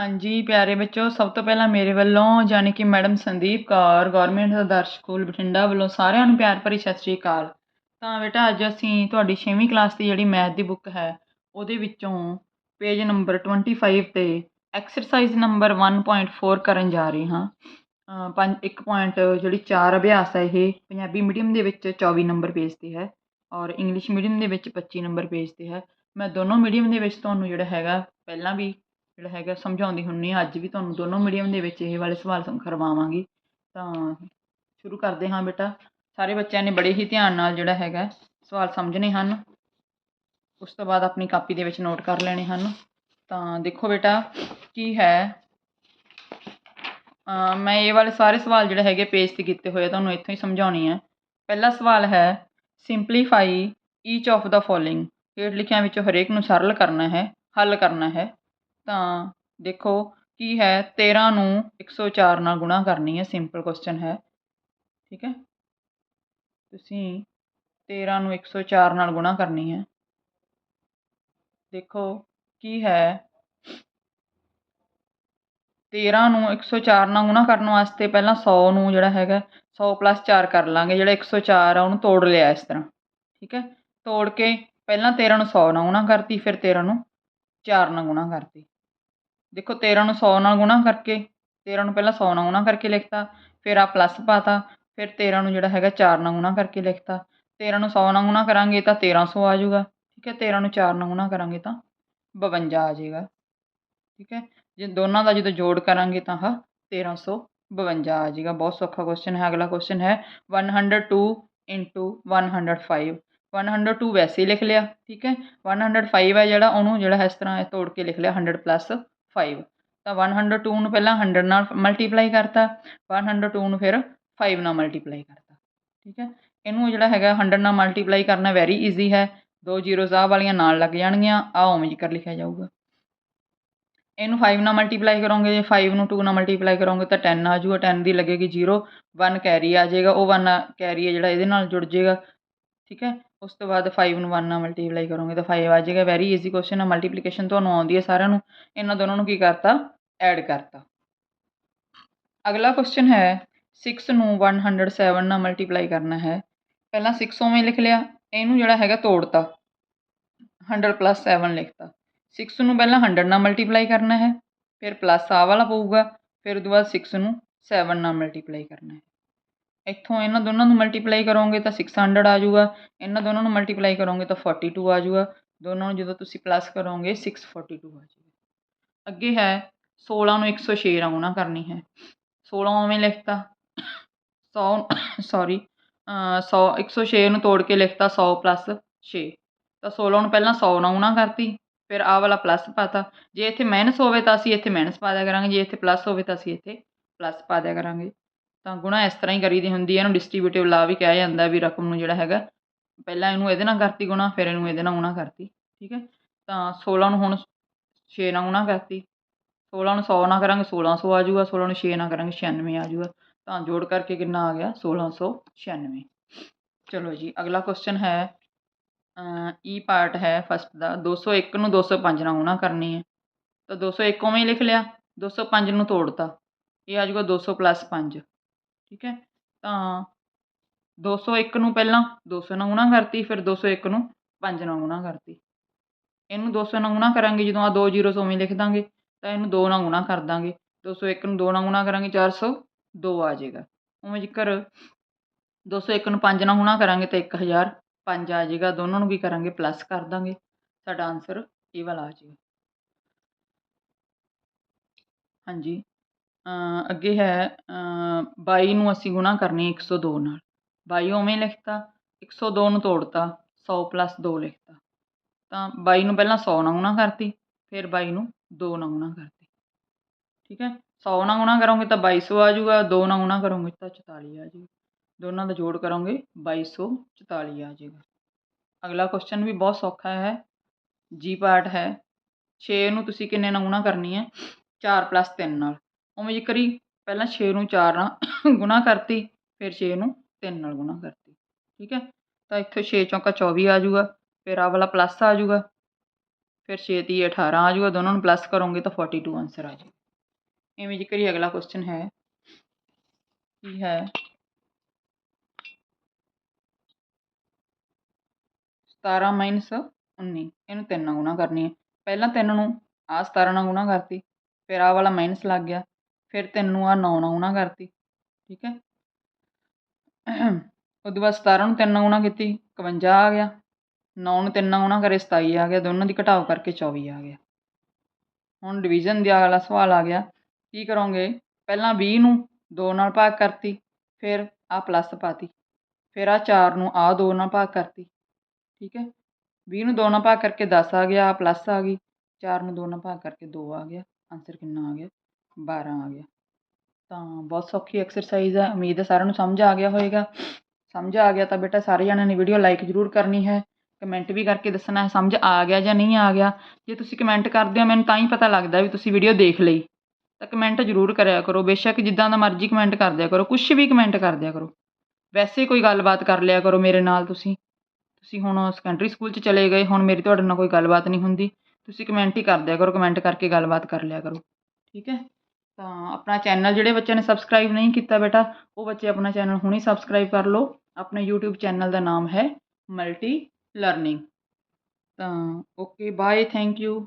ਹਾਂਜੀ, ਪਿਆਰੇ ਬੱਚੋ, ਸਭ ਤੋਂ ਪਹਿਲਾਂ ਮੇਰੇ ਵੱਲੋਂ ਯਾਨੀ ਕਿ madam Sandeep Kaur government Adarsh school Bathinda ਵੱਲੋਂ ਸਾਰਿਆਂ ਨੂੰ ਪਿਆਰ ਭਰੀ ਸਤਿ ਸ਼੍ਰੀ ਅਕਾਲ। ਤਾਂ ਬੇਟਾ, ਅੱਜ ਅਸੀਂ ਤੁਹਾਡੀ 6ਵੀਂ ਕਲਾਸ ਦੀ ਜਿਹੜੀ ਮੈਥ ਦੀ ਬੁੱਕ ਹੈ, ਉਹਦੇ ਵਿੱਚੋਂ ਪੇਜ ਨੰਬਰ 25 ਤੇ ਐਕਸਰਸਾਈਜ਼ ਨੰਬਰ 1.4 ਕਰਨ ਜਾ ਰਹੇ ਹਾਂ। ਪੰਜ, ਇੱਕ ਪੁਆਇੰਟ ਜਿਹੜੀ ਚਾਰ ਅਭਿਆਸ ਹੈ ਇਹ ਪੰਜਾਬੀ ਮੀਡੀਅਮ ਦੇ ਵਿੱਚ 24 ਨੰਬਰ ਪੇਜ ਤੇ ਹੈ ਔਰ ਇੰਗਲਿਸ਼ ਮੀਡੀਅਮ ਦੇ ਵਿੱਚ 25 ਨੰਬਰ ਪੇਜ ਤੇ ਹੈ। ਮੈਂ ਦੋਨੋਂ ਮੀਡੀਅਮ ਦੇ ਵਿੱਚ ਤੁਹਾਨੂੰ ਜਿਹੜਾ ਹੈਗਾ, ਪਹਿਲਾਂ ਵੀ ਜਿਹੜਾ ਹੈਗਾ ਸਮਝਾਉਂਦੀ ਹੁੰਦੀ ਹਾਂ, ਅੱਜ ਵੀ ਤੁਹਾਨੂੰ ਦੋਨੋਂ ਮੀਡੀਅਮ ਦੇ ਵਿੱਚ ਇਹ ਵਾਲੇ ਸਵਾਲ ਕਰਵਾਵਾਂਗੀ। ਤਾਂ ਸ਼ੁਰੂ ਕਰਦੇ ਹਾਂ ਬੇਟਾ। ਸਾਰੇ ਬੱਚਿਆਂ ਨੇ ਬੜੇ ਹੀ ਧਿਆਨ ਨਾਲ ਜਿਹੜਾ ਹੈਗਾ ਸਵਾਲ ਸਮਝਣੇ ਹਨ। ਉਸ ਤੋਂ ਬਾਅਦ ਆਪਣੀ ਕਾਪੀ ਦੇ ਵਿੱਚ ਨੋਟ ਕਰ ਲੈਣੇ ਹਨ। ਤਾਂ ਦੇਖੋ ਬੇਟਾ, ਕੀ ਹੈ? ਮੈਂ ਇਹ ਵਾਲੇ ਸਾਰੇ ਸਵਾਲ ਜਿਹੜੇ ਹੈਗੇ ਪੇਜ ਤੇ ਕੀਤੇ ਹੋਏ ਆ, ਤੁਹਾਨੂੰ ਇੱਥੋਂ ਹੀ ਸਮਝਾਉਣੀ ਹੈ ਪਹਿਲਾ ਸਵਾਲ ਹੈ simplify each of the following ਹੇਠ ਲਿਖਿਆਂ ਵਿੱਚੋਂ ਹਰੇਕ ਨੂੰ ਸਰਲ ਕਰਨਾ ਹੈ, ਹੱਲ ਕਰਨਾ ਹੈ। ਤਾਂ ਦੇਖੋ ਕੀ ਹੈ 13 ਨੂੰ 104 ਨਾਲ ਗੁਣਾ ਕਰਨੀ ਹੈ ਸਿੰਪਲ ਕੁਐਸਚਨ ਹੈ। ਠੀਕ ਹੈ? ਤੁਸੀਂ 13 ਨੂੰ 104 ਨਾਲ ਗੁਣਾ ਕਰਨੀ ਹੈ। ਦੇਖੋ ਕੀ ਹੈ 13 ਨੂੰ 104 ਨਾਲ ਗੁਣਾ ਕਰਨ ਵਾਸਤੇ ਪਹਿਲਾਂ 100 ਨੂੰ ਜਿਹੜਾ ਹੈਗਾ 100 ਪਲੱਸ 4 ਕਰ ਲਾਂਗੇ, ਜਿਹੜਾ 104 ਆ, ਉਹਨੂੰ ਤੋੜ ਲਿਆ ਇਸ ਤਰ੍ਹਾਂ। ਠੀਕ ਹੈ? ਤੋੜ ਕੇ ਪਹਿਲਾਂ 13 ਨੂੰ 100 ਨਾਲ ਗੁਣਾ ਕਰਤੀ, ਫਿਰ 13 ਨੂੰ 4 ਨਾਲ ਗੁਣਾ ਕਰਤੀ। ਦੇਖੋ 13 ਨੂੰ 100 ਨਾਲ ਗੁਣਾ ਕਰਕੇ 13 ਨੂੰ ਪਹਿਲਾਂ 100 ਨਾਲ ਗੁਣਾ ਕਰਕੇ ਲਿਖਤਾ, ਫਿਰ ਆ ਪਲੱਸ ਪਾਤਾ, ਫਿਰ 13 ਨੂੰ ਜਿਹੜਾ ਹੈਗਾ 4 ਨਾਲ ਗੁਣਾ ਕਰਕੇ ਲਿਖਤਾ। 13 ਨੂੰ 100 ਨਾਲ ਗੁਣਾ ਕਰਾਂਗੇ ਤਾਂ 1300 ਆ ਜਾਊਗਾ, ਠੀਕ ਹੈ? 13 ਨੂੰ 4 ਨਾਲ ਗੁਣਾ ਕਰਾਂਗੇ ਤਾਂ 52 ਆ ਜਾਏਗਾ, ਠੀਕ ਹੈ? ਜੇ ਦੋਨਾਂ ਦਾ ਜਦੋਂ ਜੋੜ ਕਰਾਂਗੇ ਤਾਂ ਆਹ 1352 ਆ ਜਾਏਗਾ। ਬਹੁਤ ਸੌਖਾ ਕੁਐਸਚਨ ਹੈ, ਅਗਲਾ ਕੁਐਸਚਨ ਹੈ 102 ਇਨਟੂ 105 102 ਵੈਸੇ ਹੀ ਲਿਖ ਲਿਆ, ਠੀਕ ਹੈ? 105 ਹੈ ਜਿਹੜਾ, ਉਹਨੂੰ ਜਿਹੜਾ ਇਸ ਤਰ੍ਹਾਂ ਤੋੜ ਕੇ ਲਿਖ ਲਿਆ 100 ਪਲੱਸ ਫਾਈਵ ਤਾਂ 102 ਨੂੰ ਪਹਿਲਾਂ ਹੰਡਰਡ ਨਾਲ ਮਲਟੀਪਲਾਈ ਕਰਤਾ 102 ਨੂੰ ਫਿਰ ਫਾਈਵ ਨਾਲ ਮਲਟੀਪਲਾਈ ਕਰਤਾ। ਠੀਕ ਹੈ? ਇਹਨੂੰ ਜਿਹੜਾ ਹੈਗਾ ਹੰਡਰਡ ਨਾਲ ਮਲਟੀਪਲਾਈ ਕਰਨਾ ਵੈਰੀ ਈਜ਼ੀ ਹੈ। ਦੋ ਜ਼ੀਰੋਜ਼ ਆਹ ਵਾਲੀਆਂ ਨਾਲ ਲੱਗ ਜਾਣਗੀਆਂ, ਆਹ ਉਵੇਂ ਜ਼ਿਕਰ ਲਿਖਿਆ ਜਾਊਗਾ। ਇਹਨੂੰ 5 ਨਾਲ ਮਲਟੀਪਲਾਈ ਕਰੋਗੇ, ਜੇ 5 ਨੂੰ 2 ਨਾਲ ਮਲਟੀਪਲਾਈ ਕਰੋਗੇ ਤਾਂ 10 ਆ ਜਾਊਗਾ 10 ਦੀ ਲੱਗੇਗੀ 0 1 ਕੈਰੀ ਆ ਜਾਏਗਾ, ਉਹ 1 ਕੈਰੀ ਹੈ ਜਿਹੜਾ ਇਹਦੇ ਨਾਲ ਜੁੜ ਜਾਏਗਾ। ਠੀਕ ਹੈ? ਉਸ ਤੋਂ ਬਾਅਦ ਫਾਈਵ ਨੂੰ ਵਨ ਨਾਲ ਮਲਟੀਪਲਾਈ ਕਰੋਂਗੇ ਤਾਂ ਫਾਈਵ ਆ ਜਾਏਗਾ। ਵੈਰੀ ਈਜ਼ੀ ਕੁਐਸਚਨ ਆ ਮਲਟੀਪਲੀਕੇਸ਼ਨ ਤੁਹਾਨੂੰ ਆਉਂਦੀ ਹੈ ਸਾਰਿਆਂ ਨੂੰ। ਇਹਨਾਂ ਦੋਨਾਂ ਨੂੰ ਕੀ ਕਰਤਾ? ਐਡ ਕਰਤਾ। ਅਗਲਾ ਕੁਐਸਚਨ ਹੈ 6 ਨੂੰ 107 ਨਾਲ ਮਲਟੀਪਲਾਈ ਕਰਨਾ ਹੈ। ਪਹਿਲਾਂ 6 ਉਵੇਂ ਲਿਖ ਲਿਆ। ਇਹਨੂੰ ਜਿਹੜਾ ਹੈਗਾ ਤੋੜਤਾ। 100 ਪਲੱਸ 7 ਲਿਖਤਾ। 6 ਨੂੰ ਪਹਿਲਾਂ 100 ਨਾਲ ਮਲਟੀਪਲਾਈ ਕਰਨਾ ਹੈ। ਫਿਰ ਪਲੱਸ ਆ ਵਾਲਾ ਪਊਗਾ। ਫਿਰ ਉਹਦੇ ਬਾਅਦ 6 ਨੂੰ 7 ਨਾਲ ਮਲਟੀਪਲਾਈ ਕਰਨਾ ਹੈ। ਇੱਥੋਂ ਇਹਨਾਂ ਦੋਨਾਂ ਨੂੰ ਮਲਟੀਪਲਾਈ ਕਰੋਂਗੇ ਤਾਂ 600 ਆ ਜਾਊਗਾ, ਇਹਨਾਂ ਦੋਨਾਂ ਨੂੰ ਮਲਟੀਪਲਾਈ ਕਰੋਂਗੇ ਤਾਂ 42 ਆ ਜਾਊਗਾ, ਦੋਨਾਂ ਨੂੰ ਜਦੋਂ ਤੁਸੀਂ ਪਲੱਸ ਕਰੋਗੇ 642 ਆ ਜਾਊਗਾ। ਅੱਗੇ ਹੈ 16 ਨੂੰ 106 ਨਾਲ ਗੁਣਾ ਕਰਨੀ ਹੈ। 16 ਉਵੇਂ ਲਿਖਤਾ 100 ਸੌਰੀ 100 106 ਨੂੰ ਤੋੜ ਕੇ ਲਿਖਤਾ 100 ਪਲੱਸ 6 ਤਾਂ 16 ਨੂੰ ਪਹਿਲਾਂ 100 ਨਾਲ ਗੁਣਾ ਕਰਤੀ, ਫਿਰ ਆਹ ਵਾਲਾ ਪਲੱਸ ਪਾਤਾ। ਜੇ ਇੱਥੇ ਮਾਈਨਸ ਹੋਵੇ ਤਾਂ ਅਸੀਂ ਇੱਥੇ ਮਾਈਨਸ ਪਾ ਦਿਆ ਕਰਾਂਗੇ, ਜੇ ਇੱਥੇ ਪਲੱਸ ਹੋਵੇ ਤਾਂ ਅਸੀਂ ਇੱਥੇ ਪਲੱਸ ਪਾ ਦਿਆ ਕਰਾਂਗੇ। ਤਾਂ ਗੁਣਾ ਇਸ ਤਰ੍ਹਾਂ ਹੀ ਕਰੀਦੀ ਹੁੰਦੀ ਹੈ ਇਹਨੂੰ ਡਿਸਟ੍ਰੀਬਿਊਟਿਵ ਲਾ ਵੀ ਕਿਹਾ ਜਾਂਦਾ ਵੀ ਰਕਮ ਨੂੰ ਜਿਹੜਾ ਹੈਗਾ, ਪਹਿਲਾਂ ਇਹਨੂੰ ਇਹਦੇ ਨਾਲ ਕਰਤੀ ਗੁਣਾ, ਫਿਰ ਇਹਨੂੰ ਇਹਦੇ ਨਾਲ ਗੁਣਾ ਕਰਤੀ, ਠੀਕ ਹੈ? ਤਾਂ 16 ਨੂੰ ਹੁਣ 6 ਨਾਲ ਗੁਣਾ ਕਰਤੀ 16 ਨੂੰ 100 ਨਾਲ ਕਰਾਂਗੇ 1600 ਆ ਜਾਊਗਾ 16 ਨੂੰ 6 ਨਾਲ ਕਰਾਂਗੇ 96 ਆ ਜਾਊਗਾ, ਤਾਂ ਜੋੜ ਕਰਕੇ ਕਿੰਨਾ ਆ ਗਿਆ? 1696 ਚਲੋ ਜੀ, ਅਗਲਾ ਕੁਐਸਚਨ ਹੈ ਈ ਪਾਰਟ e ਹੈ ਫਸਟ ਦਾ 201 ਨੂੰ 205 ਨਾਲ ਗੁਣਾ ਕਰਨੀ ਹੈ, ਤਾਂ 201 ਉਵੇਂ ਹੀ ਲਿਖ ਲਿਆ 205 ਨੂੰ ਤੋੜਤਾ, ਇਹ ਆ ਜਾਊਗਾ 200 ਪਲੱਸ 5 ਠੀਕ ਹੈ? ਤਾਂ 201 ਨੂੰ ਪਹਿਲਾਂ 200 ਨਾਲ ਗੁਣਾ ਕਰਤੀ, ਫਿਰ 201 ਨੂੰ 5 ਨਾਲ ਗੁਣਾ ਕਰਤੀ। ਇਹਨੂੰ 200 ਨਾਲ ਗੁਣਾ ਕਰਾਂਗੇ ਜਦੋਂ ਆ ਦੋ ਜ਼ੀਰੋ ਸੋਵੇਂ ਲਿਖ ਦਾਂਗੇ, ਤਾਂ ਇਹਨੂੰ 2 ਨਾਲ ਗੁਣਾ ਕਰ ਦਾਂਗੇ। 201 ਨੂੰ 2 ਨਾਲ ਗੁਣਾ ਕਰਾਂਗੇ 402 ਆ ਜਾਏਗਾ। ਉਵੇਂ ਜ਼ਿਕਰ 201 ਨੂੰ 5 ਨਾਲ ਗੁਣਾ ਕਰਾਂਗੇ, ਤਾਂ 1000 5 ਆ ਜਾਏਗਾ। ਦੋਨਾਂ ਨੂੰ ਕੀ ਕਰਾਂਗੇ ਪਲੱਸ ਕਰ ਦਾਂਗੇ। ਸਾਡਾ ਆਨਸਰ ਇਹ ਵਾਲਾ ਆ ਜਾਏਗਾ। ਹਾਂਜੀ। ਅੱਗੇ ਹੈ ਬਾਈ ਨੂੰ ਅਸੀਂ ਗੁਣਾ ਕਰਨੀ 102 ਨਾਲ। ਬਾਈ ਉਵੇਂ ਲਿਖਤਾ 102 ਨੂੰ ਤੋੜਤਾ, ਸੌ ਪਲੱਸ ਦੋ ਲਿਖਤਾ। ਤਾਂ ਬਾਈ ਨੂੰ ਪਹਿਲਾਂ ਸੌ ਨਾਲ ਗੁਣਾ ਕਰਤੀ, ਫਿਰ ਬਾਈ ਨੂੰ ਦੋ ਨਾਲ ਗੁਣਾ ਕਰਤੀ। ਠੀਕ ਹੈ? ਸੌ ਨਾਲ ਗੁਣਾ ਕਰੋਗੇ ਤਾਂ ਬਾਈ ਸੌ ਆ ਜਾਊਗਾ, ਦੋ ਨਾਲ ਗੁਣਾ ਕਰੋਗੇ ਤਾਂ 44 ਆ ਜਾਊਗਾ। ਦੋਨਾਂ ਦਾ ਜੋੜ ਕਰੋਗੇ 2244 ਆ ਜਾਏਗਾ ਅਗਲਾ ਕੁਐਸਚਨ ਵੀ ਬਹੁਤ ਸੌਖਾ ਹੈ ਜੀ ਪਾਰਟ ਹੈ। 6 ਨੂੰ ਤੁਸੀਂ ਕਿੰਨੇ ਨਾਲ ਗੁਣਾ ਕਰਨੀ ਹੈ? 4 ਪਲੱਸ 3 ਨਾਲ। ਉਵੇਂ ਜੀ ਕਰੀ, ਪਹਿਲਾਂ 6 ਨੂੰ 4 ਨਾਲ ਗੁਣਾ ਕਰਤੀ, ਫਿਰ 6 ਨੂੰ 3 ਨਾਲ ਗੁਣਾ ਕਰਤੀ, ਠੀਕ ਹੈ? ਤਾਂ ਇੱਥੋਂ 6 ਚੌਂਕਾ 24 ਆ ਜਾਊਗਾ, ਫਿਰ ਆ ਵਾਲਾ ਪਲੱਸ ਆ ਜਾਊਗਾ, ਫਿਰ 6 ਤੀਹ 18 ਆ ਜਾਊਗਾ, ਦੋਨਾਂ ਨੂੰ ਪਲੱਸ ਕਰੋਗੇ ਤਾਂ 42 ਆਨਸਰ ਆ ਜਾਊਗਾ ਇਵੇਂ ਜ਼ਿਕਰ ਹੀ ਅਗਲਾ ਕੁਐਸਚਨ ਹੈ, ਕੀ ਹੈ? 17 ਮਾਈਨਸ 19 ਇਹਨੂੰ 3 ਨਾਲ ਗੁਣਾ ਕਰਨੀ ਹੈ। ਪਹਿਲਾਂ 3 ਨੂੰ ਆ 17 ਨਾਲ ਗੁਣਾ ਕਰਤੀ, ਫਿਰ ਆਹ ਵਾਲਾ ਮਾਈਨਸ ਲੱਗ ਗਿਆ ਫਿਰ 3 ਨੂੰ ਆ 9 ਨਾਲ ਗੁਣਾ ਕਰਤੀ, ਠੀਕ ਹੈ? ਉਦੋਂ ਬਾਅਦ 17 ਨੂੰ 3 ਨਾਲ ਗੁਣਾ ਕੀਤੀ 51 ਆ ਗਿਆ। 9 ਨੂੰ ਤਿੰਨ ਨਾਲ ਗੁਣਾ ਕਰੇ 27 ਆ ਗਿਆ। ਦੋਨਾਂ ਦੀ ਘਟਾਓ ਕਰਕੇ 24 ਆ ਗਿਆ। ਹੁਣ ਡਿਵੀਜ਼ਨ ਦਾ ਅਗਲਾ ਸਵਾਲ ਆ ਗਿਆ, ਕੀ ਕਰੋਗੇ? ਪਹਿਲਾਂ 20 ਨੂੰ 2 ਨਾਲ ਭਾਗ ਕਰਤੀ, ਫਿਰ ਆ ਪਲੱਸ ਪਾਤੀ, ਫਿਰ ਆ 4 ਨੂੰ ਆ 2 ਨਾਲ ਭਾਗ ਕਰਤੀ, ਠੀਕ ਹੈ? 20 ਨੂੰ 2 ਨਾਲ ਭਾਗ ਕਰਕੇ 10 ਆ ਗਿਆ ਆ ਪਲੱਸ ਆ ਗਈ। 4 ਨੂੰ 2 ਨਾਲ ਭਾਗ ਕਰਕੇ 2 ਆ ਗਿਆ। ਆਨਸਰ ਕਿੰਨਾ ਆ ਗਿਆ? 12 ਆ ਗਿਆ। ਤਾਂ ਬਹੁਤ ਸੌਖੀ ਐਕਸਰਸਾਈਜ਼ ਆ। ਉਮੀਦ ਹੈ ਸਾਰਿਆਂ ਨੂੰ ਸਮਝ ਆ ਗਿਆ ਹੋਏਗਾ। ਸਮਝ ਆ ਗਿਆ ਤਾਂ ਬੇਟਾ ਸਾਰੇ ਜਣਿਆਂ ਨੇ ਵੀਡੀਓ ਲਾਈਕ ਜ਼ਰੂਰ ਕਰਨੀ ਹੈ। ਕਮੈਂਟ ਵੀ ਕਰਕੇ ਦੱਸਣਾ ਸਮਝ ਆ ਗਿਆ ਜਾਂ ਨਹੀਂ ਆ ਗਿਆ। ਜੇ ਤੁਸੀਂ ਕਮੈਂਟ ਕਰਦੇ ਹੋ, ਮੈਨੂੰ ਤਾਂ ਹੀ ਪਤਾ ਲੱਗਦਾ ਵੀ ਤੁਸੀਂ ਵੀਡੀਓ ਦੇਖ ਲਈ। ਤਾਂ ਕਮੈਂਟ ਜ਼ਰੂਰ ਕਰਿਆ ਕਰੋ। ਬੇਸ਼ੱਕ ਜਿੱਦਾਂ ਦਾ ਮਰਜ਼ੀ ਕਮੈਂਟ ਕਰ ਦਿਆ ਕਰੋ। ਕੁਛ ਵੀ ਕਮੈਂਟ ਕਰ ਦਿਆ ਕਰੋ। ਵੈਸੇ ਕੋਈ ਗੱਲਬਾਤ ਕਰ ਲਿਆ ਕਰੋ ਮੇਰੇ ਨਾਲ ਤੁਸੀਂ। ਤੁਸੀਂ ਹੁਣ ਸੈਕੰਡਰੀ ਸਕੂਲ 'ਚ ਚਲੇ ਗਏ। ਹੁਣ ਮੇਰੀ ਤੁਹਾਡੇ ਨਾਲ ਕੋਈ ਗੱਲਬਾਤ ਨਹੀਂ ਹੁੰਦੀ। ਤੁਸੀਂ ਕਮੈਂਟ ਹੀ ਕਰ ਦਿਆ ਕਰੋ। ਕਮੈਂਟ ਕਰਕੇ ਗੱਲਬਾਤ ਕਰ ਲਿਆ ਕਰੋ। ਠੀਕ ਹੈ? ਤਾਂ ਆਪਣਾ ਚੈਨਲ ਜਿਹੜੇ ਬੱਚਿਆਂ ਨੇ ਸਬਸਕ੍ਰਾਈਬ ਨਹੀਂ ਕੀਤਾ ਬੇਟਾ, ਉਹ ਬੱਚੇ ਆਪਣਾ ਚੈਨਲ ਹੁਣੇ ਸਬਸਕ੍ਰਾਈਬ ਕਰ ਲਓ। ਆਪਣੇ YouTube ਚੈਨਲ ਦਾ ਨਾਮ ਹੈ ਮਲਟੀ ਲਰਨਿੰਗ ਤਾਂ ਓਕੇ ਬਾਏ ਥੈਂਕ ਯੂ